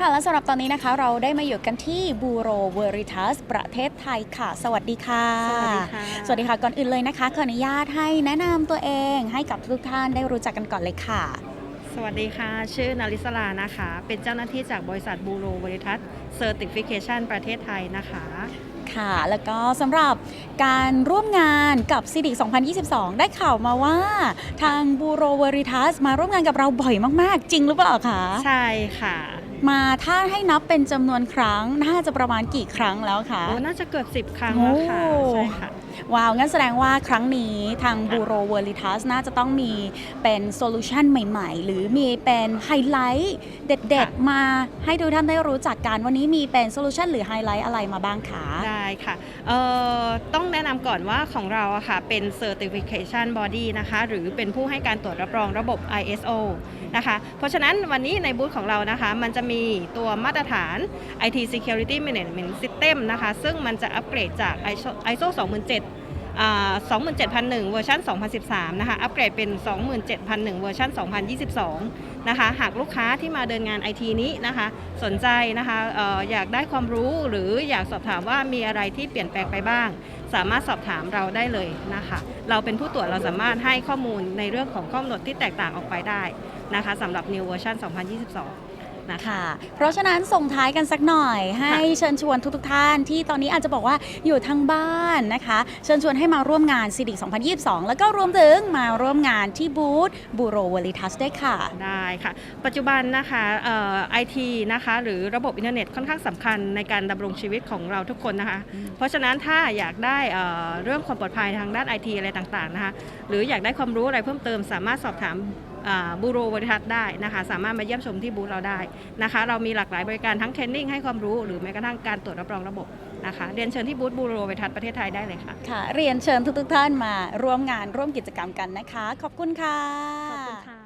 ค่ะและสำหรับตอนนี้นะคะเราได้มาอยู่กันที่บูโรเวอริทัสประเทศไทยค่ะ สวัสดีค่ะ สวัสดีค่ะ สวัสดีค่ะ ก่อนอื่นเลยนะคะขออนุญาตให้แนะนำตัวเองให้กับทุกท่านได้รู้จักกันก่อนเลยค่ะ สวัสดีค่ะ ชื่อนาริสลานะคะ เป็นเจ้าหน้าที่จากบริษัทบูโรบริทัสเซอร์ติฟิเคชันประเทศไทยนะคะ ค่ะ แล้วก็สำหรับการร่วมงานกับซีดิ2022 ได้ข่าวมาว่า ทางบูโรเวอริทัสมาร่วมงานกับเราบ่อยมาก ๆ จริงหรือเปล่าคะ ใช่ค่ะ มาถ้าให้นับเป็นจำนวนครั้ง น่าจะประมาณกี่ครั้งแล้วคะ โอ้น่าจะเกือบ 10 ครั้งแล้วค่ะโอ้ ใช่ค่ะ ว้าว งั้นแสดงว่าครั้งนี้ทางบูโรเวอริทัสน่าจะต้องมีเป็นโซลูชันใหม่ ๆ หรือมีเป็นไฮไลท์เด็ดค่ะๆมาให้ทุกท่านได้รู้จักกัน วันนี้มีเป็นโซลูชันหรือไฮไลท์อะไรมาบ้างคะ ได้ค่ะเอ่อต้องแนะนำก่อนว่าของเราอะค่ะเป็น Certification Body นะคะ หรือเป็นผู้ให้การตรวจรับรองระบบ ISO นะคะ เพราะฉะนั้นวันนี้ในบูธของเรานะคะ มันจะมีตัวมาตรฐาน IT Security Management System นะคะ ซึ่งมันจะอัปเกรดจาก ISO 27000อ่า27001 เวอร์ชัน2013 นะคะ อัปเกรดเป็น 27001 เวอร์ชัน2022 นะคะ หากลูกค้าที่มาเดินงานไอทีนี้นะคะ สนใจนะคะอออยากได้ความรู้หรืออยากสอบถามว่ามีอะไรที่เปลี่ยนแปลงไปบ้าง สามารถสอบถามเราได้เลยนะคะ เราเป็นผู้ตรวจเราสามารถให้ข้อมูลในเรื่องของข้อกำหนดที่แตกต่างออกไปได้นะคะสำหรับ New Version 2022 นะคะค่ะเพราะฉะนั้นส่งท้ายกันสักหน่อย ให้เชิญชวนทุกๆท่านที่ตอนนี้อาจจะบอกว่าอยู่ทางบ้านนะคะ เชิญชวนให้มาร่วมงานซีดิ2022 แล้วก็รวมถึงมาร่วมงานที่บูธบูโรเวอริทัสด้วยค่ะ ได้ค่ะ ปัจจุบันนะคะไอทีนะคะหรือระบบอินเทอร์เน็ตค่อนข้างสำคัญในการดำรงชีวิตของเราทุกคนนะคะอืมเพราะฉะนั้นถ้าอยากได้เอ่อเรื่องความปลอดภัยทางด้านไอทีอะไรต่างๆนะคะหรืออยากได้ความรู้อะไรเพิ่มเติมสามารถสอบถาม บูโรบริทัศน์ได้นะคะสามารถมาเยี่ยมชมที่บูธเราได้นะคะเรามีหลากหลายบริการทั้งเทรนนิ่งให้ความรู้หรือแม้กระทั่งการตรวจรับรองระบบนะคะเรียนเชิญที่บูธบูโรบริทัศน์ประเทศไทยได้เลยค่ะค่ะ เรียนเชิญทุกๆท่านมาร่วมงานร่วมกิจกรรมกันนะคะ ขอบคุณค่ะขอบคุณ